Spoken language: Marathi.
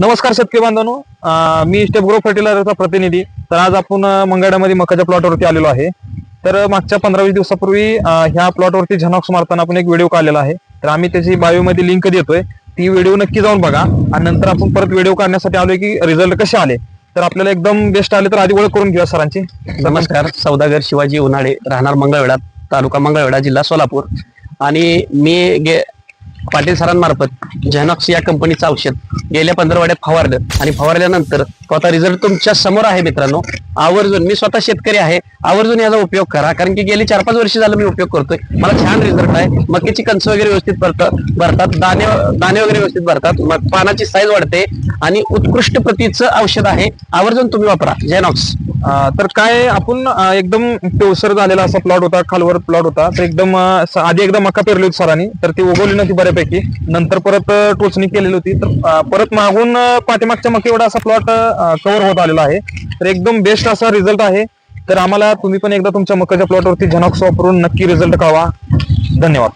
नमस्कार शेतकरी बांधवांनो. मी स्टेप ग्रो फर्टिलायझरचा प्रतिनिधी. तर आज आपण अं, मंगळामध्ये मकाच्या प्लॉटवरती आलेलो आहे. तर मागच्या पंधरा वीस दिवसापूर्वी ह्या प्लॉटवरती झनॉक्स मारताना आपण एक व्हिडिओ काढलेला आहे. तर आम्ही त्याची बायोमध्ये लिंक देतोय. ती व्हिडिओ नक्की जाऊन बघा. आणि नंतर आपण परत व्हिडिओ काढण्यासाठी आलोय की रिझल्ट कसे आले. तर आपल्याला एकदम बेस्ट आले तर आधी ओळख करून घेऊया सरांची. नमस्कार. सौदागर शिवाजी उन्हाळे राहणार मंगळवेढा तालुका मंगळवेढा जिल्हा सोलापूर. आणि मी गे पाटील सरांमार्फत झेनॉक्स या कंपनीचं औषध गेल्या पंधरवाड्यात फवारलं आणि फवारल्यानंतर तो आता रिझल्ट तुमच्यासमोर आहे मित्रांनो. आवर्जून मी स्वतः शेतकरी आहे. आवर्जून याचा उपयोग करा. कारण की गेली चार पाच वर्ष झालं मी उपयोग करतोय. मला छान रिझल्ट आहे. मकीची कणस वगैरे व्यवस्थित भरतात भरतात. दाणे दाणे वगैरे व्यवस्थित भरतात. पानाची साईज वाढते. आणि उत्कृष्ट प्रतीचं औषध आहे. आवर्जून तुम्ही वापरा. जेनॉक्स तर काय आपण एकदम पिवसर झालेला असा प्लॉट होता. खालवर प्लॉट होता. तर एकदम आधी एकदा मका पेरली होती सरांनी. तर ती उगवली नव्हती बऱ्यापैकी. नंतर परत टोचणी केलेली होती. तर परत मागून पाठीमागच्या मका एवढा असा प्लॉट कव्हर होत आलेला आहे. तर एकदम बेस्ट असा रिझल्ट आहे. तर आम्हाला तुम्ही पण एकदा तुमच्या मकाच्या प्लॉटवरती झनॉक्स वापरून नक्की रिझल्ट कळवा. धन्यवाद.